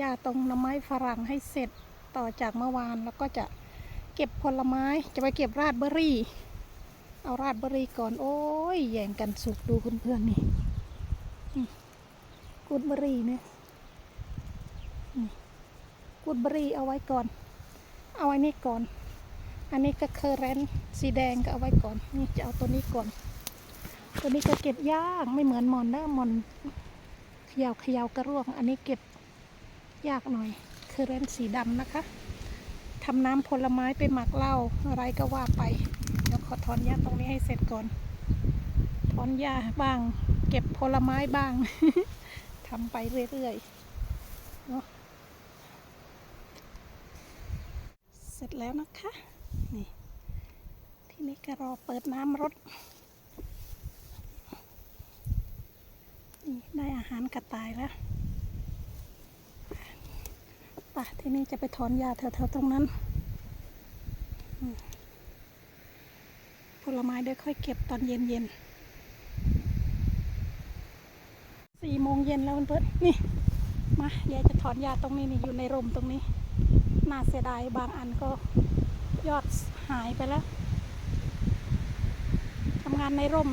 ยาตรงหน้ำไม้ฝรั่งให้เสร็จต่อจากเมื่อวานแล้วก็จะเก็บผลไม้จะไปเก็บราดเบอรี่ เอาราดเบอรี่ก่อนโอ้ยแย่งกันสุกดูเพื่อนๆนี่กูดเบอรี่เนี่ยกูดเบอรี่เอาไว้ก่อน เอาไว้นี่ก่อน อันนี้ก็เคอร์เรนสีแดงก็เอาไว้ก่อนนี่จะเอาตัวนี้ก่อน ตัวนี้ก็เก็บยากไม่เหมือนมอนนะมอนเขยาวขยาวกระร่วง อันนี้เก็บ ยากหน่อยคือเรนสีดำนะคะทำน้ำผลไม้ไปหมักเหล้าอะไรก็ว่าไปเดี๋ยวขอถอนหญ้าตรงนี้ให้เสร็จก่อน ถอนหญ้าบ้าง เก็บผลไม้บ้างทำไปเรื่อยๆเนาะเสร็จแล้วนะคะนี่ทีนี้ก็รอเปิดน้ำรถนี่ได้อาหารกระต่ายแล้ว ป่ะที่นี่จะไปถอนหญ้าแถวๆตรงนั้นผลไม้เดี๋ยวค่อยเก็บตอนเย็นๆสี่โมงเย็นแล้วเพื่อนนี่ มาเดี๋ยจะถอนหญ้าตรงนี้นี่อยู่ในร่มตรงนี้ น่าเสียดายบางอันก็ยอดหายไปแล้วทำงานในร่ม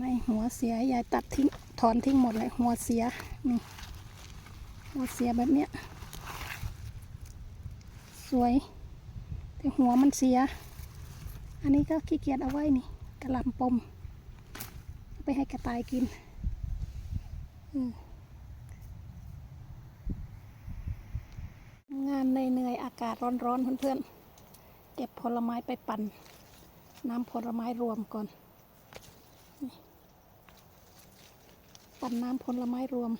ในหัวเสียยายตัดทิ้งถอนทิ้งหมดเลยหัวเสียนี่ หัวเสียแบบเนี้ย สวย แต่หัวมันเสีย อันนี้ก็ขี้เกียจเอาไว้นี่กระหลำปมเอาไปให้กระต่ายกินงานเหนื่อยๆอากาศร้อนๆเพื่อนๆ เก็บผลไม้ไปปั่น น้ำผลไม้รวมก่อนปั่นน้ำผลไม้รวม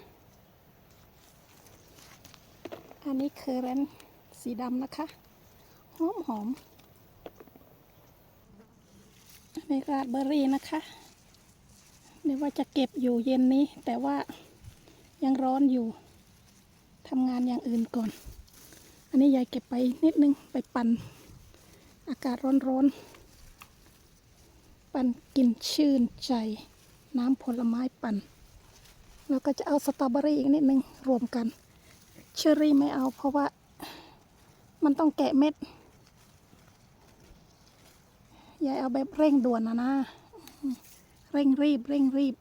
อันนี้คือเรนสีดำนะคะ หอมหอมนนี้ราดเบอร์รี่นะคะเดี๋ยวว่าจะเก็บอยู่เย็นนี้ แต่ว่ายังร้อนอยู่ทำงานอย่างอื่นก่อน อันนี้ยายเก็บไปนิดนึงไปปั่นอากาศร้อนๆ ปั่นกินชื่นใจ น้ำผลไม้ปั่น แล้วก็จะเอาสตรอเบอรี่อีกนิดนึงรวมกัน เชอรี่ไม่เอาเพราะว่า มันต้องแกะเม็ดยายเอาแบบเร่งด่วนนะนะ เร่งรีบเร่งรีบ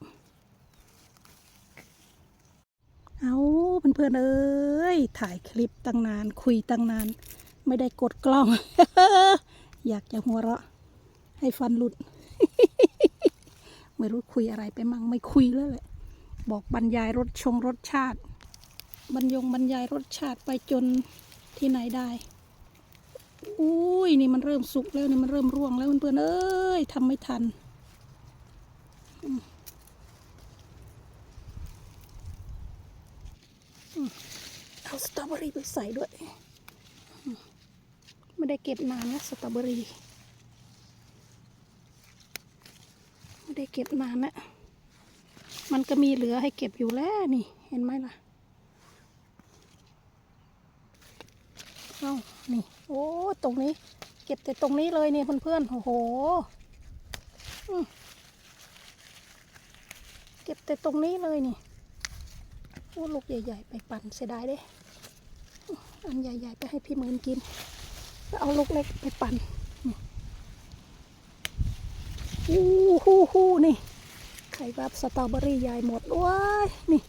เอาเพื่อนๆเอ้ยถ่ายคลิปตั้งนาน คุยตั้งนาน ไม่ได้กดกล้อง อยากจะหัวเราะ ให้ฟันหลุด ไม่รู้คุยอะไรไปมั่งไม่คุยแล้วแหละบอกบรรยายรสชงรสชาติ บรรยงบรรยายรสชาติไปจนที่ไหนได้ อุ้ยนี่มันเริ่มสุกแล้วนี่มันเริ่มร่วงแล้วเพื่อนๆเอ้ยทำไม่ทัน เอาสตรอเบอรี่ไปใส่ด้วย ไม่ได้เก็บนานนะสตรอเบอรี่ ไม่ได้เก็บนานนะ มันก็มีเหลือให้เก็บอยู่แล้วนี่ เห็นไหมล่ะ เอา นี่ โอ้ตรงนี้ เก็บแต่ตรงนี้เลยเนี่ยเพื่อนๆโอ้โหเก็บแต่ตรงนี้เลยนี่โอ้ลูกใหญ่ๆ ไปปั่นเสียดายเด้อันใหญ่ๆ ไปให้พี่เหมื่นกินแล้วเอาลูกเล็กไปปั่นอู้หูหูนี่ ไข่แบบสตรอเบอรี่ใหญ่หมดว้ายนี่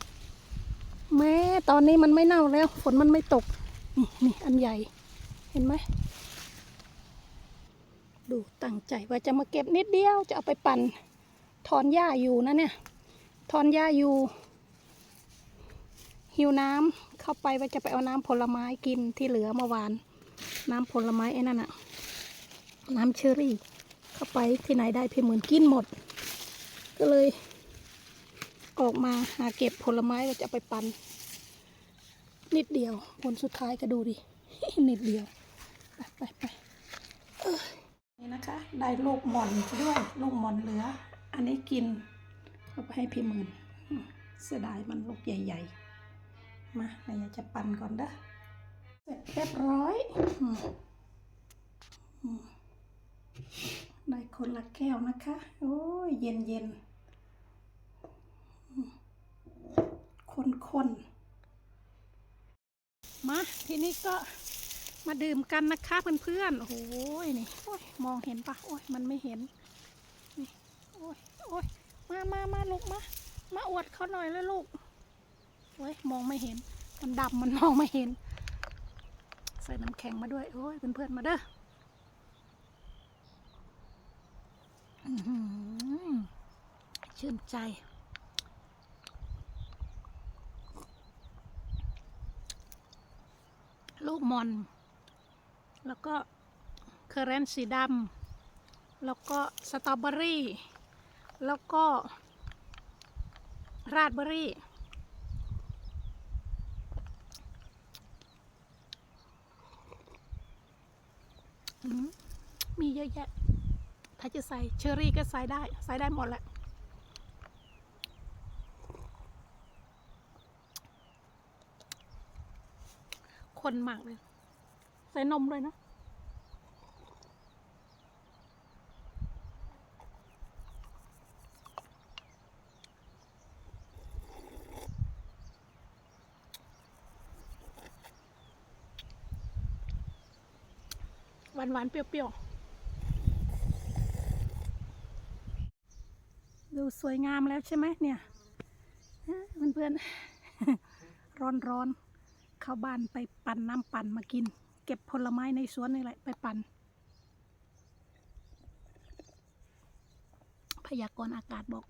แม้ตอนนี้มันไม่เน่าแล้ว ฝนมันไม่ตก นี่นี่อันใหญ่ ห็นไหมดูตั้งใจว่าจะมาเก็บนิดเดียวจะเอาไปปั่นถอนหญ้าอยู่นะเนี่ยถอนหญ้าอยู่ หิวน้ำเข้าไปว่าจะไปเอาน้ำผลไม้กินที่เหลือเมื่อวาน น้ำผลไม้ไอ้นั่นอะน้ำเชอรี่ เข้าไปที่ไหนได้พี่หมื่นกินหมด ก็เลย ออกมาหาเก็บผลไม้ว่าจะไปปั่นนิดเดียวผลสุดท้ายก็ดูดินิดเดียว ไปไปไปเอ้ยนี่นะคะ ได้ลูกหม่อนด้วยลูกหม่อนเหลือ อันนี้กินเอาไปให้พี่หมื่นเสียดายมันลูกใหญ่ ๆ มาเราจะปั่นก่อนเด้อเสร็จเรียบร้อยได้คนละแก้วนะคะ โอ้ยเย็นเย็นๆอืมคนมา ทีนี้ก็ มาดื่มกันนะคะเพื่อนๆโอ้โหนี่โอ้ยมองเห็นปะโอ้ยมันไม่เห็นนี่โอ้ยโอ้ยมามามาลูกมามาอวดเขาหน่อยเลยลูกโอ้ยมองไม่เห็น มันดำมันมองไม่เห็น ใส่น้ำแข็งมาด้วยโอ้ยเพื่อนๆมาเด้ออื้อหือชื่นใจลูกมอน แล้วก็เคอร์เรนสีดำแล้วก็สตรอเบอรี่ แล้วก็ ราดเบอรี่ มีเยอะแยะ ถ้าจะใส่เชอร์รี่ก็ใส่ได้ ใส่ได้หมดแหละคนมากเลย ส่นมเลยนะหวานหวานๆเปรี้ยวๆ ดูสวยงามแล้วใช่ไหมเนี่ย เพื่อนๆ ร้อนๆ เข้าบ้านไปปั่นน้ำปั่นมากิน เก็บผลไม้ในสวนนี่แหละไปปั่นพยากรณ์อากาศบอก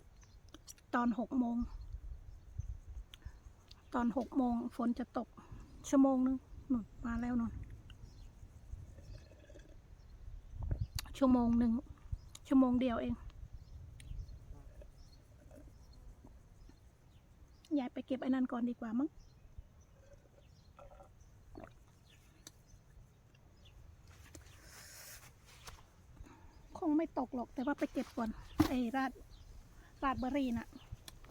ตอนหกโมง ตอนหกโมงฝนจะตก ชั่วโมงนึงนู่นมาแล้วนู่นชั่วโมงหนึ่งชั่วโมงเดียวเองยายไปเก็บไอ้นั่นก่อนดีกว่ามั้ง ไม่ตกหรอก แต่ว่าไปเก็บก่อนไอ้ราดราดเบอร์รี่น่ะ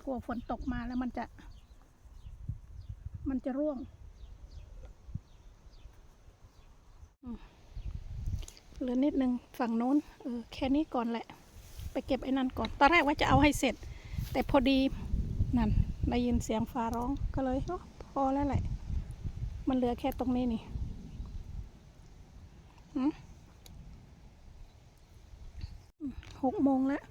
กลัวฝนตกมาแล้วมันจะ มันจะร่วงเหลือนิดนึงฝั่งโน้นเออแค่นี้ก่อนแหละ ไปเก็บไอ้นั่นก่อน ตอนแรกว่าจะเอาให้เสร็จ แต่พอดีนั่นได้ยินเสียงฟ้าร้องก็เลยเอ้าพอแล้วแหละ มันเหลือแค่ตรงนี้นี่หืม หกโมงแล้ว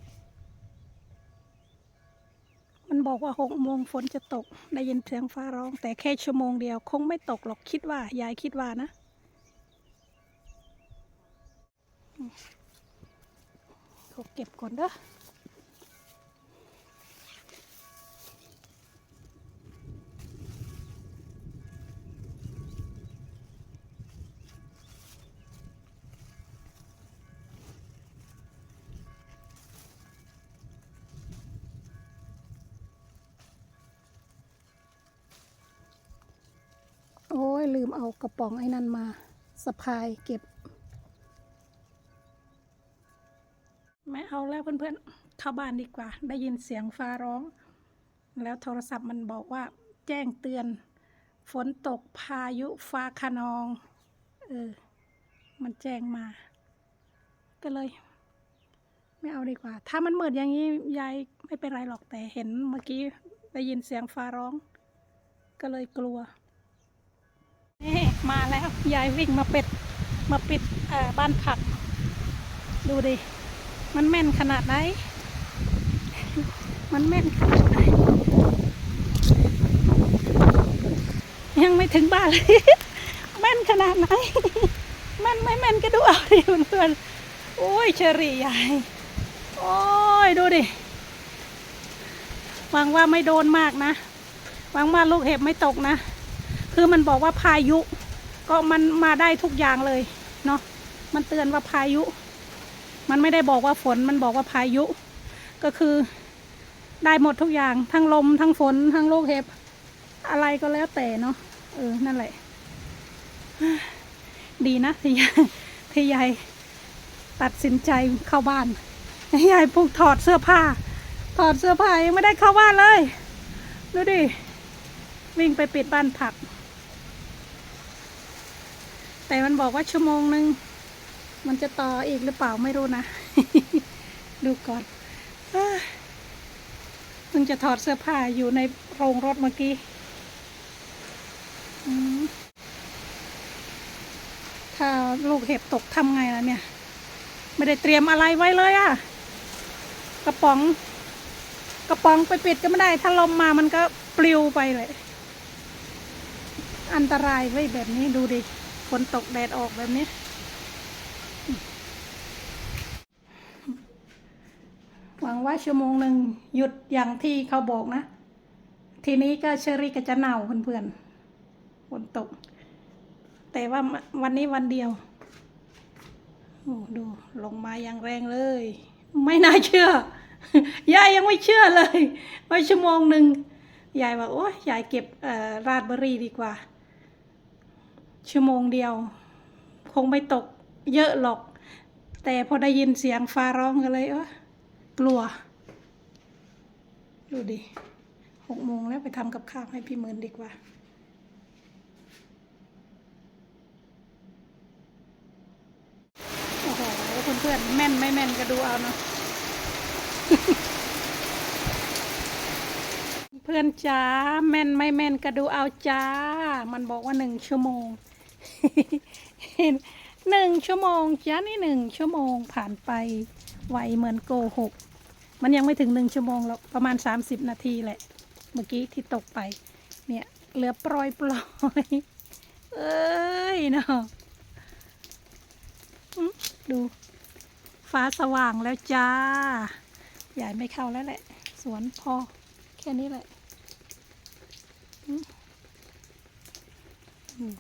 มันบอกว่าหกโมงฝนจะตก ได้ยินเสียงฟ้าร้อง แต่แค่ชั่วโมงเดียว คงไม่ตกหรอกคิดว่า ยายคิดว่านะ เขาเก็บก่อนเด้อ อยลืมเอากระป๋องไอ้นั่นมาสะพายเก็บ ไม่เอาแล้วเพื่อนๆ เข้าบ้านดีกว่า ได้ยินเสียงฟ้าร้อง แล้วโทรศัพท์มันบอกว่า แจ้งเตือน ฝนตกพายุฟ้าคะนอง เออ มันแจ้งมา ก็เลย ไม่เอาดีกว่า ถ้ามันมืดอย่างนี้ยายไม่เป็นไรหรอกแต่เห็นเมื่อกี้ได้ยินเสียงฟ้าร้อง ก็เลยกลัว มาแล้วยายวิ่งมาเป็ดมาปิดบ้านผัก ดูดิ มันแม่นขนาดไหน มันแม่นขนาดไหน ยังไม่ถึงบ้านเลย แม่นขนาดไหน แม่นไม่แม่นก็ดูเอาดิเพื่อนโอ้ยเชอรี่ยาย โอ้ยดูดิหวังว่าไม่โดนมากนะหวังว่าลูกเห็บไม่ตกนะ คือมันบอกว่าพายุ ก็มันมาได้ทุกอย่างเลยเนาะมันเตือนว่าพายุ มันไม่ได้บอกว่าฝนมันบอกว่าพายุ ก็คือได้หมดทุกอย่างทั้งลมทั้งฝนทั้งลูกเห็บ อะไรก็แล้วแต่เนาะเออนั่นแหละ ดีนะที่ยายที่ยายตัดสินใจเข้าบ้านยายพวกถอดเสื้อผ้า ถอดเสื้อผ้ายังไม่ได้เข้าบ้านเลยดูดิวิ่งไปปิดบ้านผัก แต่มันบอกว่าชั่วโมงหนึ่งมันจะต่ออีกหรือเปล่าไม่รู้นะ ดูก่อนเอ้ยเพิ่งจะถอดเสื้อผ้าอยู่ในโรงรถเมื่อกี้ถ้าลูกเห็บตกทำไงล่ะเนี่ย ไม่ได้เตรียมอะไรไว้เลยอะกระป๋อง กระป๋องไปปิดก็ไม่ได้ ถ้าลมมามันก็ปลิวไปเลย อันตรายไว้ยแบบนี้ดูดิ ฝนตกแดดออกแบบนี้ หวังว่าชั่วโมงหนึ่งหยุดอย่างที่เขาบอกนะ ทีนี้ก็เชอรี่ก็จะเน่าเพื่อนๆฝนตก แต่ว่าวันนี้วันเดียวโอ้ดูลงมาอย่างแรงเลย ไม่น่าเชื่อยายยังไม่เชื่อเลยว่าชั่วโมงหนึ่งยายบอกโอ้ยยายเก็บราดเบอรี่ดีกว่า ชั่วโมงเดียว คงไม่ตกเยอะหรอก แต่พอได้ยินเสียงฟ้าร้องก็เลยเออกลัว ดูดิหกโมงแล้วไปทำกับข้าวให้พี่หมื่นดีกว่าโอ้โหเพื่อนๆแม่นไม่แม่นก็ดูเอาเนาะเพื่อนจ้าแม่นไม่แม่นก็ดูเอาจ้า มันบอกว่าหนึ่งชั่วโมง หนึ่งชั่วโมงจ้านี่หนึ่งชั่วโมงผ่านไปไวเหมือนโกหก มันยังไม่ถึงหนึ่งชั่วโมงหรอกประมาณสามสิบนาทีแหละ เมื่อกี้ที่ตกไป เนี่ยเหลือปลอยปลอยเอ้ยเนาะดูฟ้าสว่างแล้วจ้า ใหญ่ไม่เข้าแล้วแหละ สวนพอ แค่นี้แหละ อืม